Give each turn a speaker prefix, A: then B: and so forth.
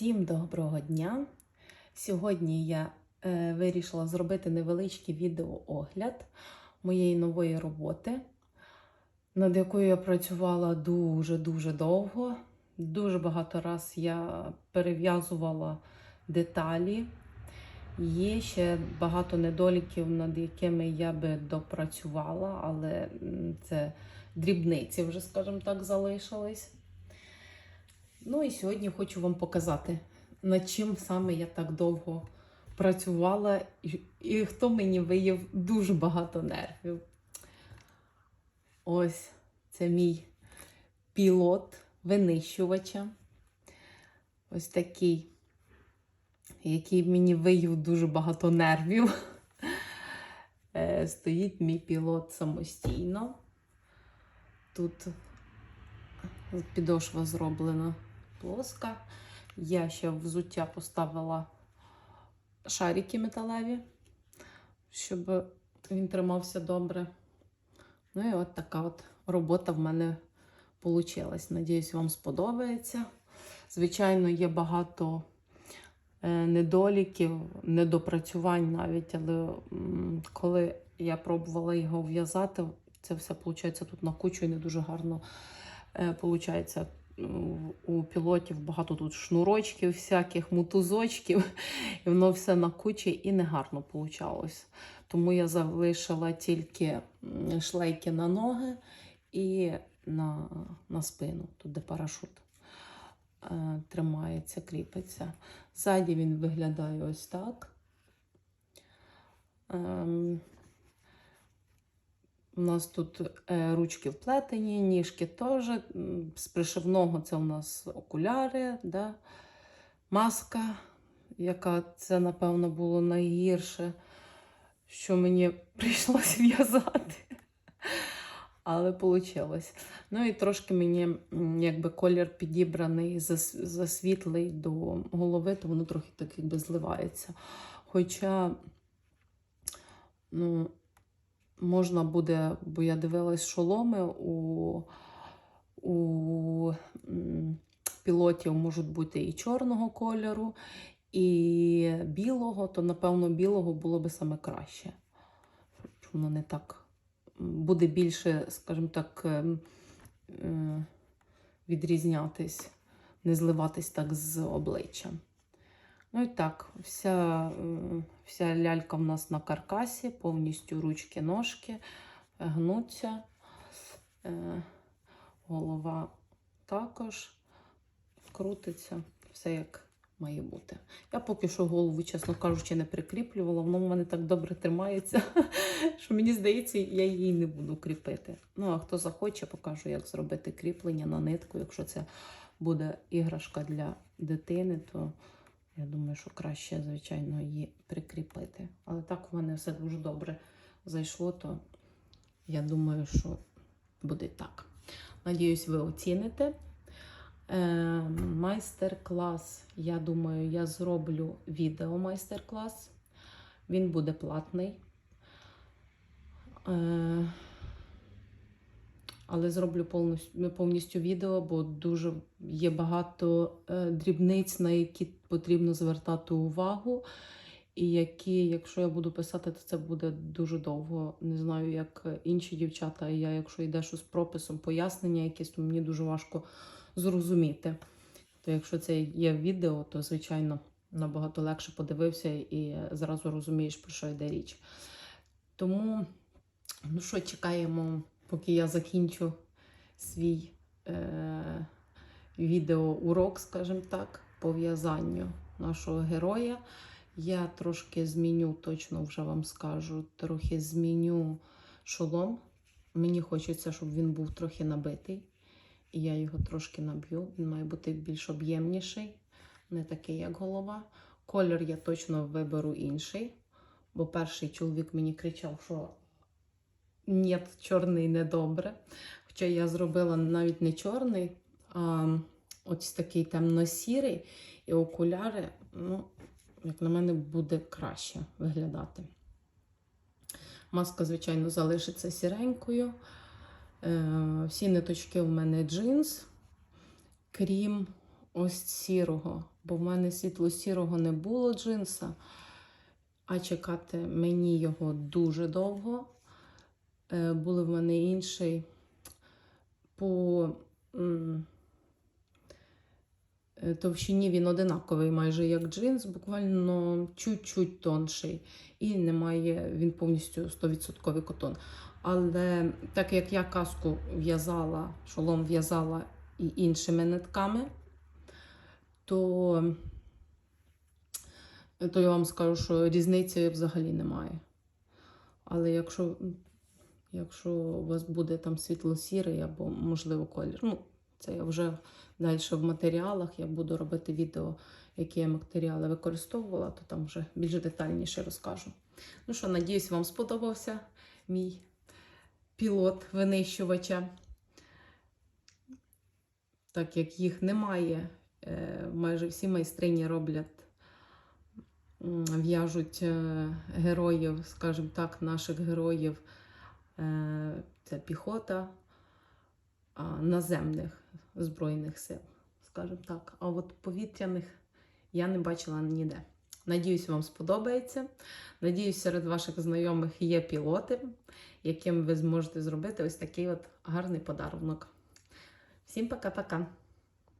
A: Всім доброго дня! Сьогодні я е, вирішила зробити невеличкий відеоогляд моєї нової роботи, над якою я працювала дуже-дуже довго. Дуже багато раз я перев'язувала деталі. Є ще багато недоліків, над якими я би допрацювала, але це дрібниці вже, скажімо так, залишились. Ну і сьогодні хочу вам показати, над чим саме я так довго працювала, і, хто мені виявив дуже багато нервів. Ось це мій пілот винищувача. Ось такий, який мені виявив дуже багато нервів. Е, Стоїть мій пілот самостійно. Тут підошва зроблена плоска. Я ще взуття поставила шарики металеві, щоб він тримався добре. Ну і от така от робота в мене вийшла. Надіюсь, вам сподобається. Звичайно, є багато е, недоліків, недопрацювань навіть, але коли я пробувала його в'язати, це все виходить тут на кучу і не дуже гарно е, получається. У пілотів багато тут шнурочків, всяких мотузочків, і воно все на кучі і негарно вийшло. Тому я залишила тільки шлейки на ноги і на, на спину, тут де парашут е, тримається, кріпиться. Ззаді він виглядає ось так. Ем, у нас тут е, ручки вплетені, ніжки теж. З пришивного це у нас окуляри, да? маска, яка це, напевно, було найгірше, що мені прийшлося в'язати. Але вийшло. Ну і трошки мені якби колір підібраний, зас- засвітлий до голови, то воно трохи так якби зливається. Хоча, ну, можна буде, бо я дивилась шоломи у, у пілотів можуть бути і чорного кольору, і білого, то напевно білого було би саме краще. Щоб Воно не так буде більше, скажімо так, ем, відрізнятись, не зливатись так з обличчям. Ну і так, вся, е, вся лялька в нас на каркасі, повністю ручки, ножки е, гнуться. Е, Голова також крутиться, все як має бути. Я поки що голову, чесно кажучи, не прикріплювала, воно в мене так добре тримається, що мені здається, я її не буду кріпити. Ну, а хто захоче, покажу, як зробити кріплення на нитку. Якщо це буде іграшка для дитини, то я думаю, що краще, звичайно, її прикріпити. Але так в мене все дуже добре зайшло, то я думаю, що буде так. Надіюсь, ви оціните. Е, майстер-клас. Я думаю, я зроблю відео майстер-клас. Він буде платний. Е, але зроблю повністю, повністю відео, бо дуже є багато е, дрібниць, на які потрібно звертати увагу. І які, якщо я буду писати, то це буде дуже довго. Не знаю, як інші дівчата, і я, якщо йде щось з прописом, пояснення якесь, то мені дуже важко зрозуміти. То якщо це є відео, то звичайно набагато легше подивився і зразу розумієш, про що йде річ. Тому, ну що, чекаємо, поки я закінчу свій е- відеоурок, скажімо так, по в'язанню нашого героя. Я трошки зміню, точно вже вам скажу, трохи зміню шолом. Мені хочеться, щоб він був трохи набитий. І я його трошки наб'ю. Він має бути більш об'ємніший, не такий, як голова. Колір я точно виберу інший, бо перший чоловік мені кричав, що ні, чорний недобре. Хоча я зробила навіть не чорний, а ось такий темно-сірий і окуляри, ну, як на мене, буде краще виглядати. Маска, звичайно, залишиться сіренькою. Е, всі ниточки у мене джинс, крім ось сірого, бо в мене світло-сірого не було джинса, а чекати мені його дуже довго. Е, Були в мене інший по е, товщині він одинаковий, майже як джинс, буквально чуть-чуть тонший. І немає, він повністю 100% котон. Але так як я каску в'язала, шолом в'язала і іншими нитками, то, то я вам скажу, що різниці взагалі немає. Але якщо, якщо у вас буде там світло-сірий або, можливо, колір, ну, це я вже далі в матеріалах, я буду робити відео, які я матеріали використовувала, то там вже більш детальніше розкажу. Ну що, надіюсь, вам сподобався мій пілот винищувача. Так як їх немає, е, майже всі майстрині роблять, в'яжуть е, героїв, скажімо так, наших героїв. Е, Це піхота наземних Збройних сил, скажімо так. А от повітряних я не бачила ніде. Надіюсь, вам сподобається. Надіюсь, серед ваших знайомих є пілоти, яким ви зможете зробити ось такий от гарний подарунок. Всім пока-пока!